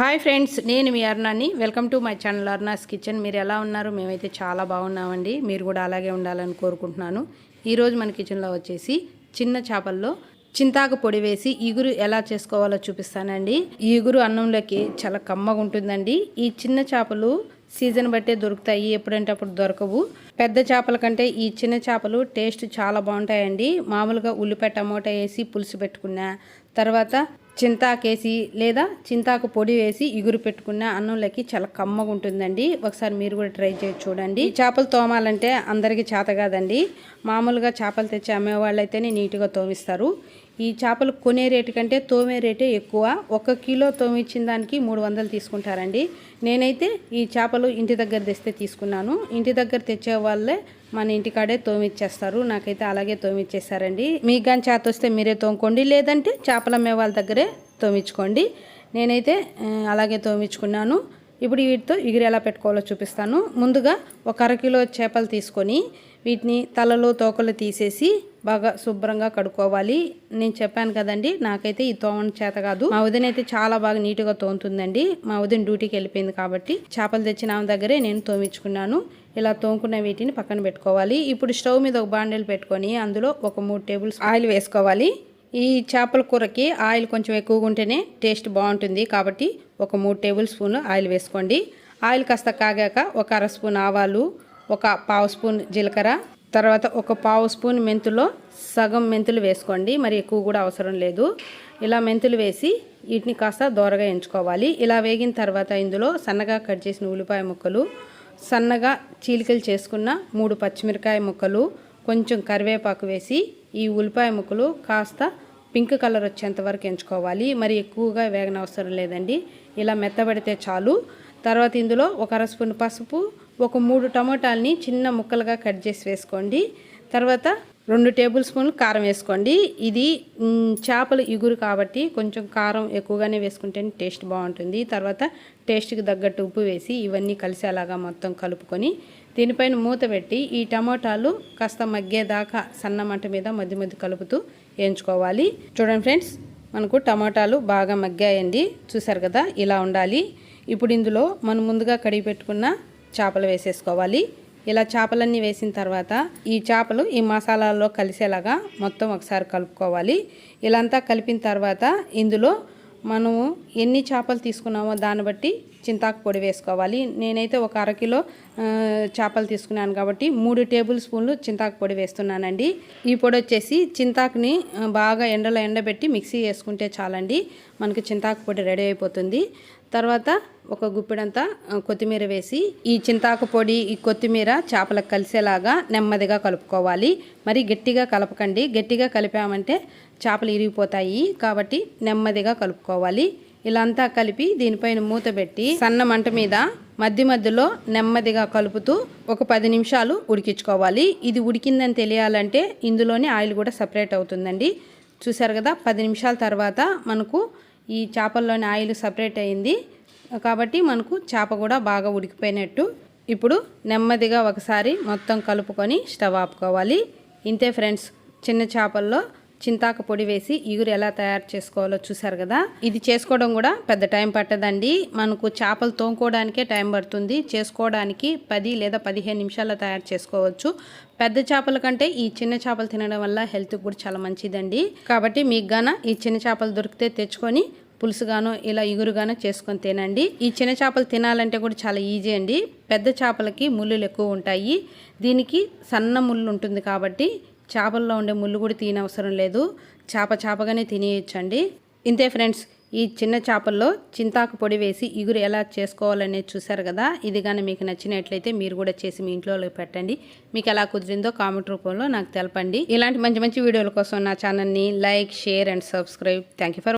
Hi friends నేను మీ అరుణాని. Welcome to my channel Aruna's kitchen. మీరు ఎలా ఉన్నారు? మేమైతే చాలా బాగున్నామండి. మీరు కూడా అలాగే ఉండాలని కోరుకుంటున్నాను. ఈరోజు మన కిచెన్లో వచ్చేసి చిన్న చేపల్లో చింతాకు పొడి వేసి ఇగురు ఎలా చేసుకోవాలో చూపిస్తానండి. ఈ ఇగురు అన్నంలోకి చాలా కమ్మగా ఉంటుందండి. ఈ చిన్న చేపలు సీజన్ బట్టే దొరుకుతాయి ఎప్పుడంటే అప్పుడు దొరకవు. పెద్ద చేపల కంటే ఈ చిన్న చేపలు టేస్ట్ చాలా బాగుంటాయండి. మామూలుగా ఉల్లిపాయ టమోటా వేసి పులుసు పెట్టుకున్నా తర్వాత చింతాకేసి లేదా చింతాకు పొడి వేసి ఇగురు పెట్టుకున్న అన్నంలోకి చాలా కమ్మగా ఉంటుందండి. ఒకసారి మీరు కూడా ట్రై చేసి చూడండి. చేపలు తోమాలంటే అందరికీ చేత కాదండి. మామూలుగా చేపలు తెచ్చి అమ్మేవాళ్ళు అయితేనే నీట్గా తోమిస్తారు. ఈ చేపలు కొనే రేటు కంటే తోమే రేటే ఎక్కువ. ఒక కిలో తోమిచ్చిన దానికి మూడు వందలు తీసుకుంటారండి. నేనైతే ఈ చేపలు ఇంటి దగ్గర తెస్తే తీసుకున్నాను. ఇంటి దగ్గర తెచ్చే వాళ్ళే మన ఇంటికాడే తోమిచ్చేస్తారు. నాకైతే అలాగే తోమిచ్చేస్తారండి మీకు కానీ చేత వస్తే మీరే తోముకోండి. లేదంటే చేపలు అమ్మే వాళ్ళ దగ్గరే తోమించుకోండి నేనైతే అలాగే తోమించుకున్నాను ఇప్పుడు వీటితో ఇగురు ఎలా పెట్టుకోవాలో చూపిస్తాను. ముందుగా ఒక అరకిలో చేపలు తీసుకొని వీటిని తలలో తోకలు తీసేసి బాగా శుభ్రంగా కడుక్కోవాలి. నేను చెప్పాను కదండి నాకైతే ఈ తోమని చేత కాదు. మా వదిన అయితే చాలా బాగా నీట్గా తోముతుందండి. మా వదిన డ్యూటీకి వెళ్ళిపోయింది కాబట్టి చేపలు తెచ్చిన ఆమె దగ్గరే నేను తోమించుకున్నాను. ఇలా తోముకున్న వీటిని పక్కన పెట్టుకోవాలి. ఇప్పుడు స్టవ్ మీద ఒక బాండెలు పెట్టుకొని అందులో ఒక మూడు టేబుల్స్ ఆయిల్ వేసుకోవాలి. ఈ చేపల కూరకి ఆయిల్ కొంచెం ఎక్కువగా ఉంటేనే టేస్ట్ బాగుంటుంది. కాబట్టి ఒక మూడు టేబుల్ స్పూన్ ఆయిల్ వేసుకోండి. ఆయిల్ కాస్త కాగాక ఒక అర స్పూన్ ఆవాలు ఒక పావు స్పూన్ జీలకర్ర తర్వాత ఒక పావు స్పూన్ మెంతులో సగం మెంతులు వేసుకోండి. మరి ఎక్కువ కూడా అవసరం లేదు. ఇలా మెంతులు వేసి వీటిని కాస్త దోరగా ఎంచుకోవాలి. ఇలా వేగిన తర్వాత ఇందులో సన్నగా కట్ చేసిన ఉల్లిపాయ ముక్కలు సన్నగా చీలికలు చేసుకున్న మూడు పచ్చిమిరకాయ ముక్కలు కొంచెం కరివేపాకు వేసి ఈ ఉల్లిపాయ ముక్కలు కాస్త పింక్ కలర్ వచ్చేంత వరకు ఎంచుకోవాలి. మరి ఎక్కువగా వేగన అవసరం లేదండి. ఇలా మెత్తబడితే చాలు. తర్వాత ఇందులో ఒక అర స్పూన్ పసుపు ఒక మూడు టమోటాలని చిన్న ముక్కలుగా కట్ చేసి వేసుకోండి. తర్వాత రెండు టేబుల్ స్పూన్లు కారం వేసుకోండి. ఇది చేపలు ఇగురు కాబట్టి కొంచెం కారం ఎక్కువగానే వేసుకుంటేనే టేస్ట్ బాగుంటుంది. తర్వాత టేస్ట్కి తగ్గట్టు ఉప్పు వేసి ఇవన్నీ కలిసేలాగా మొత్తం కలుపుకొని దీనిపైన మూత పెట్టి ఈ టమోటాలు కాస్త మగ్గేదాకా సన్న మంట మీద మధ్య మధ్య కలుపుతూ వేయించుకోవాలి. చూడండి ఫ్రెండ్స్ మనకు టమాటాలు బాగా మగ్గాయండి. చూసారు కదా ఇలా ఉండాలి. ఇప్పుడు ఇందులో మనం ముందుగా కడిగి పెట్టుకున్న చేపలు వేసేసుకోవాలి. ఇలా చేపలన్నీ వేసిన తర్వాత ఈ చేపలు ఈ మసాలాల్లో కలిసేలాగా మొత్తం ఒకసారి కలుపుకోవాలి. ఇలా అంతా కలిపిన తర్వాత ఇందులో మనము ఎన్ని చేపలు తీసుకున్నామో దాన్ని బట్టి చింతాకు పొడి వేసుకోవాలి. నేనైతే ఒక అరకిలో చేపలు తీసుకున్నాను కాబట్టి మూడు టేబుల్ స్పూన్లు చింతాకు పొడి వేస్తున్నానండి. ఈ పొడి వచ్చేసి చింతాకుని బాగా ఎండలో ఎండబెట్టి మిక్సీ వేసుకుంటే చాలండి. మనకి చింతాకు పొడి రెడీ అయిపోతుంది. తర్వాత ఒక గుప్పిడంతా కొత్తిమీర వేసి ఈ చింతాకు పొడి ఈ కొత్తిమీర చేపలకు కలిసేలాగా నెమ్మదిగా కలుపుకోవాలి. మరి గట్టిగా కలపకండి. గట్టిగా కలిపామంటే చేపలు ఇరిగిపోతాయి కాబట్టి నెమ్మదిగా కలుపుకోవాలి. ఇలా అంతా కలిపి దీనిపైన మూత పెట్టి సన్న మంట మీద మధ్య మధ్యలో నెమ్మదిగా కలుపుతూ ఒక పది నిమిషాలు ఉడికించుకోవాలి. ఇది ఉడికిందని తెలియాలంటే ఇందులోనే ఆయిల్ కూడా సపరేట్ అవుతుందండి. చూసారు కదా పది నిమిషాల తర్వాత మనకు ఈ చేపల్లోని ఆయిల్ సపరేట్ అయింది. కాబట్టి మనకు చేప కూడా బాగా ఉడికిపోయినట్టు ఇప్పుడు నెమ్మదిగా ఒకసారి మొత్తం కలుపుకొని స్టవ్ ఆపుకోవాలి. ఇంతే ఫ్రెండ్స్ చిన్న చేపల్లో చింతాకు పొడి వేసి ఇగురు ఎలా తయారు చేసుకోవాలో చూసారు కదా? ఇది చేసుకోవడం కూడా పెద్ద టైం పట్టదండి. మనకు చేపలు తోముకోవడానికే టైం పడుతుంది. చేసుకోవడానికి పది లేదా పదిహేను నిమిషాల్లో తయారు చేసుకోవచ్చు. పెద్ద చేపల కంటే ఈ చిన్న చేపలు తినడం వల్ల హెల్త్ కూడా చాలా మంచిదండి. కాబట్టి మీకు గాన ఈ చిన్న చేపలు దొరికితే తెచ్చుకొని పులుసుగానో ఇలా ఇగురుగానో చేసుకొని తినండి. ఈ చిన్న చేపలు తినాలంటే కూడా చాలా ఈజీ అండి. పెద్ద చేపలకి ముళ్ళులు ఎక్కువ ఉంటాయి. దీనికి సన్న ముళ్ళు ఉంటుంది కాబట్టి చేపల్లో ఉండే ముళ్ళు కూడా తీయనవసరం లేదు. చేప చేపగానే తినేయచ్చండి. ఇంతే ఫ్రెండ్స్ ఈ చిన్న చేపల్లో చింతాకు పొడి వేసి ఇగురు ఎలా చేసుకోవాలనేది చూసారు కదా? ఇది కానీ మీకు నచ్చినట్లయితే మీరు కూడా చేసి మీ ఇంట్లో పెట్టండి. మీకు ఎలా కుదిరిందో కామెంట్ రూపంలో నాకు తెలపండి. ఇలాంటి మంచి మంచి వీడియోల కోసం నా ఛానల్ని like share and subscribe. Thank for